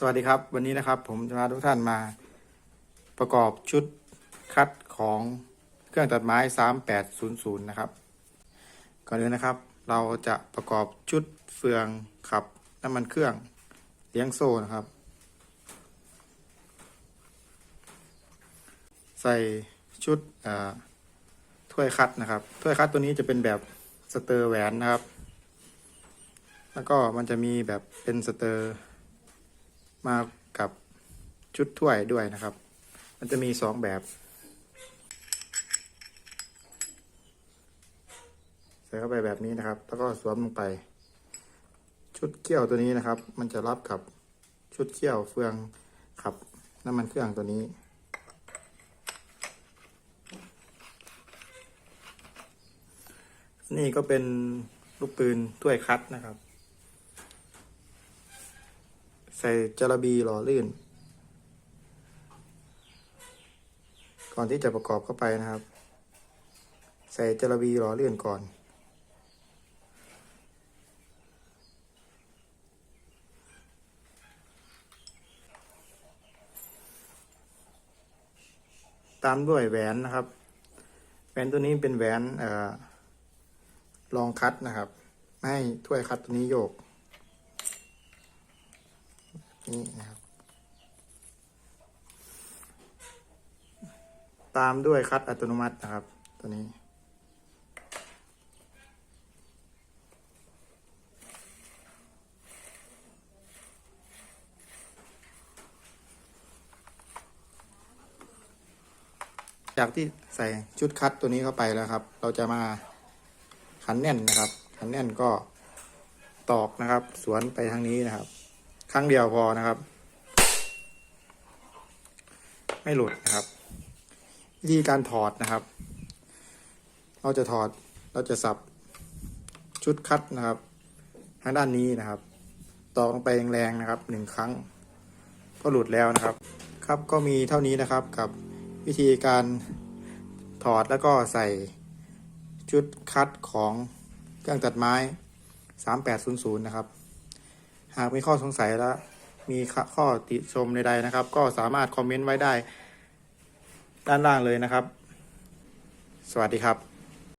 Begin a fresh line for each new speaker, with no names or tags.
สวัสดีครับ วันนี้นะครับผมจะพาทุกท่านมาประกอบชุดคัดของเครื่องตัดไม้ 3800 นะครับ ก่อนอื่นนะครับ เราจะประกอบชุดเฟืองขับน้ำมันเครื่องเลี้ยงโซ่นะครับ ใส่ชุดถ้วยคัดนะครับ ถ้วยคัดตัวนี้จะเป็นแบบสเตอร์แหวนนะครับ แล้วก็มันจะมีแบบเป็นสเตอร์ มากับชุดถ้วยด้วยนะครับ มันจะมีสองแบบ ใส่เข้าไปแบบนี้นะครับ แล้วก็สวมลงไป ชุดเกี่ยวตัวนี้นะครับ มันจะรับกับชุดเกี่ยวเฟืองขับน้ำมันเครื่องตัวนี้นี่ก็เป็นลูกปืนถ้วยคัดนะครับ ใส่จระบีหล่อลื่น ก่อนที่จะประกอบเข้าไปนะครับ ใส่จระบีหล่อลื่นก่อน ตามด้วยแหวนนะครับ แหวนตัวนี้เป็นแหวนออรองคัดนะครับไม่ให้ถ้วยคัดตัวนี้โยก นี่นะครับ ตามด้วยคัดอัตโนมัตินะครับ ตัวนี้ จากที่ใส่ชุดคัดตัวนี้เข้าไปแล้วครับ เราจะมาขันแน่นนะครับขันแน่นก็ตอกนะครับ สวนไปทางนี้นะครับ ครั้งเดียวพอนะครับ ไม่หลุดนะครับวิธีการถอดนะครับ เราจะถอดเราจะสับชุดคัดนะครับทางด้านนี้นะครับตอกลงไปแรงๆนะครับหนึ่งครั้ง ก็หลุดแล้วนะครับ ครับก็มีเท่านี้นะครับกับวิธีการถอดแล้วก็ใส่ชุดคัดของเครื่องตัดไม้ 3800 นะครับ หากมีข้อสงสัยและมีข้อติชมใดๆนะครับ ก็สามารถคอมเมนต์ไว้ได้ด้านล่างเลยนะครับ สวัสดีครับ